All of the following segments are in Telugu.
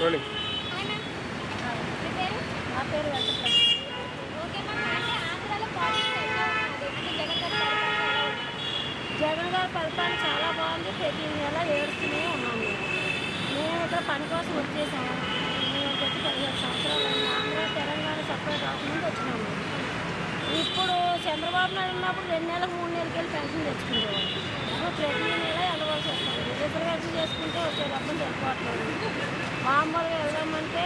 రోలింగ్ పేరు నా పేరు ఓకే ఆంధ్రాలో జగన్ గారి పరిపాలన చాలా బాగుంది. ప్రతి నెల ఏడుస్తూనే ఉన్నాం మేము. ఇక్కడ పని కోసం వచ్చేసాము మేము వచ్చి పదిహేడు సంవత్సరాలు ఆంధ్ర తెలంగాణ సపరేట్ అవ్వకముందు వచ్చినాము ఇప్పుడు చంద్రబాబు నాయుడు ఉన్నప్పుడు రెండు నెలలు మూడు నెలలకి వెళ్ళి పెన్షన్ తెచ్చుకునేవాళ్ళు. ఇప్పుడు ప్రతి నెల వెళ్ళవలసి వస్తుంది. రిజర్వేషన్ చేసుకుంటే వచ్చే డబ్బులు సరిపోవట్లేదు. మామూలుగా వెళ్దామంటే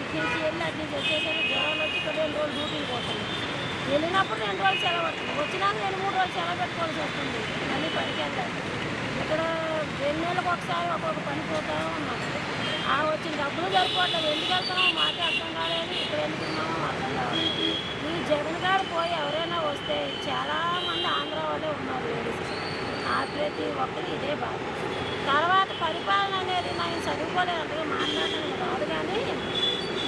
ఇటు నుంచి వెళ్ళి అటు నుంచి వచ్చేసరికి జ్వరాలు వచ్చి ఇక్కడ రెండు రోజులు డ్యూటీకి పోతుంది వెళ్ళినప్పుడు రెండు రోజులు సెలవు వచ్చినాక రెండు మూడు రోజులు సెలవు పెట్టుకోవాల్సి వస్తుంది. మళ్ళీ పనికి వెళ్తాను ఇక్కడ రెండు నెలలకు ఒకసారి ఒక్కొక్క పని పోతా ఉన్నాం. ఆ వచ్చిన డబ్బులు సరిపోవట్లేదు. ఎందుకు వెళ్తున్నామో మాకే అర్థం కాలేదు. ఇక్కడ ఎందుకున్నామో అర్థం కాలేదు. ఈ జగన్ గారు పోయి ఎవరైనా వస్తే చాలామంది ఆంధ్ర వాళ్ళే ఉన్నారు. లేడీస్. ఆ ప్రతి ఒక్కరు ఇదే బాధ. తర్వాత పరిపాలన అనేది నేను చదువుకోలేదు అంతగా మాట్లాడడం కాదు కానీ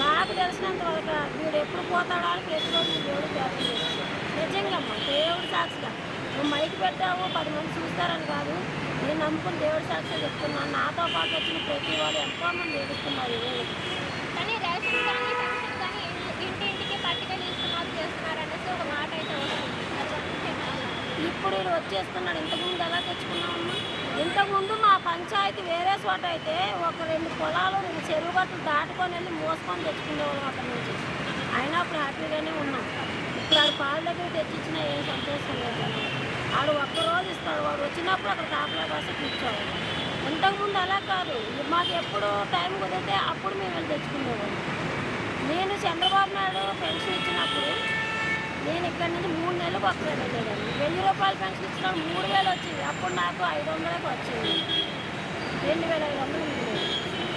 నాకు తెలిసినంత వరకు వీడు ఎప్పుడు పోతాడో అని ప్రతిరోజు దేవుడు ప్రార్థన నిజంగా అమ్మ దేవుడు సాక్షిగా. నువ్వు మైక్ పెట్టావు పది మంది చూస్తారని కాదు. నేను నమ్ముకుని దేవుడు సాక్షిగా చెప్తున్నాను. నాతో పాటు వచ్చిన ప్రతి వాళ్ళు ఎంతోమంది ఏడుస్తున్నారు కానీ రేషన్ కానీ పెన్షన్ కానీ ఇంటింటికి ఇంటి ఇస్తున్నారు చేస్తున్నారు అనేసి ఒక మాట అయితే వస్తుంది అది అంటే కాదు. ఇప్పుడు వీడు వచ్చేస్తున్నాడు. ఇంతకుముందు ఎలా తెచ్చుకున్నామమ్మా ఇంతకుముందు మా పంచాయతీ వేరే చోట అయితే ఒక రెండు పొలాలు రెండు చెరువు గట్లు దాటుకొని వెళ్ళి మోసుకొని తెచ్చుకునేవాళ్ళం అక్కడి నుంచి. అయినా అప్పుడు హ్యాపీగానే ఉన్నాం. ఇప్పుడు ఆడు పాల దగ్గర తెచ్చిచ్చినా ఏం సంతోషం లేదు. ఆడు ఒక్క రోజు ఇస్తాడు. వాడు వచ్చినప్పుడు అక్కడ కాపలా కాసి కూర్చోవాలి. ఇంతకుముందు అలా కాదు. మాకు ఎప్పుడు టైం కుదిరితే అప్పుడు మేము వెళ్ళి తెచ్చుకునేవాళ్ళం. నేను చంద్రబాబు నాయుడు పెన్షన్ ఇచ్చినప్పుడు నేను ఇక్కడి నుంచి మూడు నెలలు ఒకసారి వెళ్ళేదాన్ని వెయ్యి రూపాయలు పెన్షన్ ఇచ్చినా మూడు వేలు వచ్చింది. అప్పుడు నాకు ఐదు వందలకు వచ్చింది. రెండు వేల ఐదు వందలు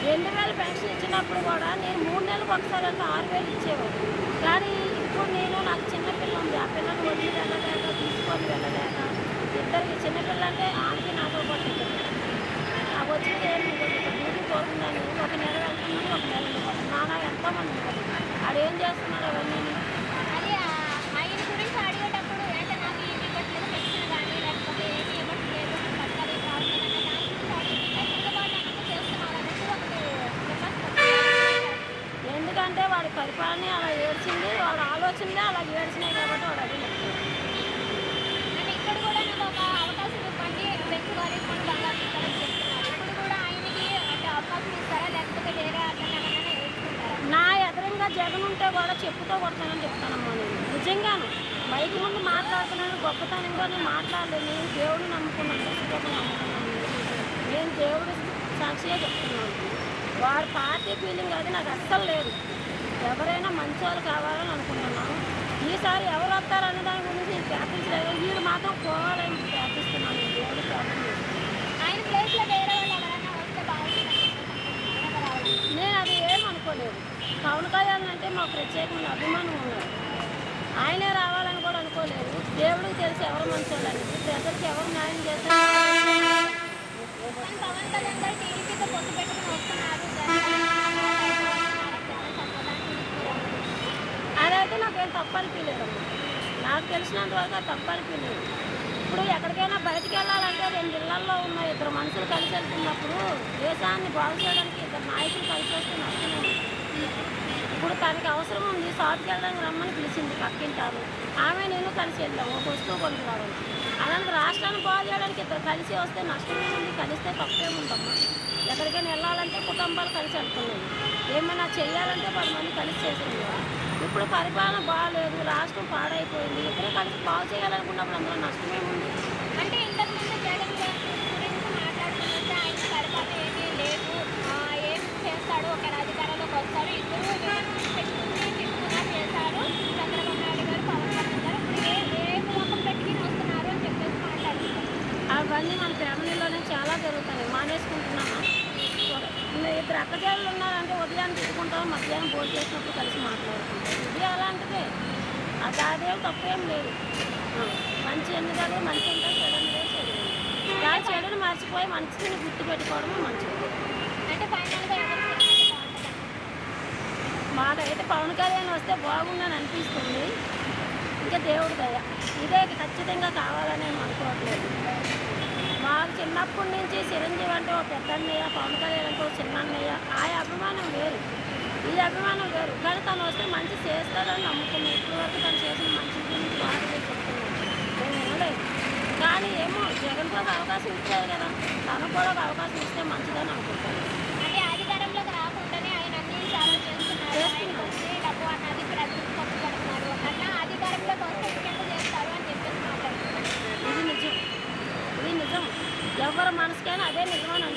రెండు వేలు పెన్షన్ ఇచ్చినప్పుడు కూడా నేను మూడు నెలలకు ఒకసారి అంటే ఆరు వేలు ఇచ్చేవాడు కానీ ఇప్పుడు నేను నాకు చిన్నపిల్ల ఉంది. ఆ పిల్లని వదిలి వెళ్ళలేక తీసుకొని వెళ్ళలేక ఇద్దరికి చిన్నపిల్ల అంటే ఆమెకి నాతో పాటు నాకు వచ్చింది ఏమి డ్యూటీ పోతుందని ఒక నెల వెళ్తున్నాను ఒక నెల నాన్న ఎంతోమంది ఆడేం ఏం చేస్తున్నాడు అవన్నీ అది ఆ- ఆయన గురించి అడిగేటప్పుడు అంటే నాకు ఏమి ఇవ్వట్లేదు పెన్షన్ కానీ లేకపోతే ఏమి ఇవ్వట్లేదు నాకు పథకాలు ఏమి రావట్లేదు అంటే దాని గురించి అడిగి చంద్రబాబు నాయుడు చేస్తున్నారు అనేసి ఒకటి విమర్శ ఎందుకంటే వాడి పరిపాలన అలా ఏడ్చింది ఆలోచనలే అలా ఏడ్చినాయి కాబట్టి వాడు. అంటే ఇక్కడ కూడా నాకు ఒక అవకాశం ఇవ్వండి కొన్ని బంగారు ఇప్పుడు కూడా ఆయనకి అంటే అవకాశం ఇస్తారా? లేకపోతే వేరే నేర్చుకుంటారా నా ఎదురుగా జగన్ ఉంటే కూడా చెప్పుతో కొడతానని చెప్తానమ్మా నేను. నిజంగాను. బయట ముందు మాట్లాడుతున్నాను గొప్పతనంగా నేను మాట్లాడలేదు. నేను పుస్తకం నమ్ముకున్నాను. నేను దేవుడు సాక్షిగా చెప్తున్నాను. వాడి పార్టీ ఫీలింగ్ అది నాకు అస్సలు లేదు. ఎవరైనా మంచి వాళ్ళు కావాలని అనుకుంటున్నాను. ఈసారి ఎవరు వస్తారనే దాని గురించి ప్రార్థించలేదు వీడు మాత్రం పోవాలని ప్రార్థిస్తున్నాను. దేవుడు ప్రార్థన. ఆయన ప్లేస్లో వేరే వాళ్ళు ఎవరైనా వస్తే బాగుంటుంది నేను అది ఏమనుకోలేదు. పవన్ కళ్యాణ్ అంటే మాకు ప్రత్యేకమైన అభిమానం ఉన్నది. ఆయనే రావాలని కూడా అనుకోలేదు. దేవుడికి తెలిసి ఎవరు మంచోళ్ళని ప్రజలకు ఎవరు న్యాయం చేస్తారు? పవన్ కళ్యాణ్ గారు టీడీపీతో పొత్తు పెట్టుకుని వస్తున్నారు అదైతే నాకేం తప్పు అనిపించలేదు. నాకు తెలిసినంత వరకు అది తప్పు అనిపించలేదు. ఇప్పుడు ఎక్కడికైనా బయటికి వెళ్ళాలంటే రెండు ఇళ్ళలో ఉన్న ఇద్దరు మనుషులు కలిసి వెళ్తున్నప్పుడు దేశాన్ని బాగు చేయడానికి ఇద్దరు నాయకులు కలిసి వస్తే నష్టమే ఇప్పుడు తనకి అవసరం ఉంది షాప్కి వెళ్ళడానికి రమ్మని పిలిచింది పక్కింటారు ఆమె నేను కలిసి వెళ్ళాము ఒక వస్తువు కొనుక్కురావాలి అలాంటి రాష్ట్రాన్ని బాగు చేయడానికి ఇద్దరు కలిసి వస్తే నష్టమే ఉంది కలిస్తే తప్పేముందమ్మా ఎక్కడికైనా వెళ్ళాలంటే కుటుంబాలు కలిసి వెళ్తున్నాయి. ఏమైనా చేయాలంటే పది మంది కలిసి చేస్తుంది ఇప్పుడు పరిపాలన బాగాలేదు రాష్ట్రం పాడైపోయింది. ఇద్దరు కలిసి బాగు చేయాలనుకున్నప్పుడు అందులో నష్టమేముంది అంటే ఇంతకు ముందు జగన్ గారి గురించి మాట్లాడుతుంటే ఆయన పరిపాలన ఏమీ లేదు. ఏం చేస్తాడు? ఒక అధికారంలోకి వస్తారు. ఇద్దరు పెట్టుకుని తిట్టుకున్నా చేశారు. చంద్రబాబు నాయుడు గారు పవన్ కళ్యాణ్ గారు. ఇప్పుడు ఏ ఏ ముఖం పెట్టుకుని వస్తున్నారు అని చెప్పేసి మాట్లాడుతున్నారు. అవన్నీ మన ఫ్యామిలీలోనే చాలా జరుగుతాయి మానేసుకుంటున్నామా? ఇద్దరు అక్కజాలు ఉన్నారంటే ఉదయాన్ని తిట్టుకుంటాం మధ్యాహ్నం భోజనం చేసినప్పుడు కలిసి మాట్లాడుకుంటాం. ఇది అలాంటిదే. అది అదేం తప్పేం లేదు. మంచి ఎందుకంటే మంచి ఉంటుంది చెడు. కానీ చెడుని మర్చిపోయి మంచిని గుర్తు పెట్టుకోవడమే మంచిది. అంటే మాకైతే పవన్ కళ్యాణ్ వస్తే బాగుందని అనిపిస్తుంది. ఇంకా దేవుడి దయ. ఇదే ఖచ్చితంగా కావాలని అనుకోవట్లేదు. మాకు చిన్నప్పటి నుంచి చిరంజీవి అంటే ఒక పెద్ద అన్నయ్య పవన్ కళ్యాణ్ అంటే ఒక చిన్న అన్నయ్య. ఆ అభిమానం వేరు. అభిమానం వేరు. కానీ తను వస్తే మంచి చేస్తాడని నమ్ముకున్నాను ఇప్పటి వరకు తను చేసిన మంచి గురించి మాటలు చెప్తున్నాను కానీ ఏమో జగన్ కూడా అవకాశం ఇచ్చారు కదా. తనకు కూడా ఒక అవకాశం ఇస్తే మంచిదని అనుకుంటాను. అంటే అధికారంలోకి రాకుండానే ఆయన అన్ని చాలా చేస్తున్నారు. డబ్బు అన్నది ప్రజలకు ఖర్చు పెడుతున్నారు అట్లా అధికారంలోకి వస్తే ఇంకెంత చేస్తారు అని చెప్పేసి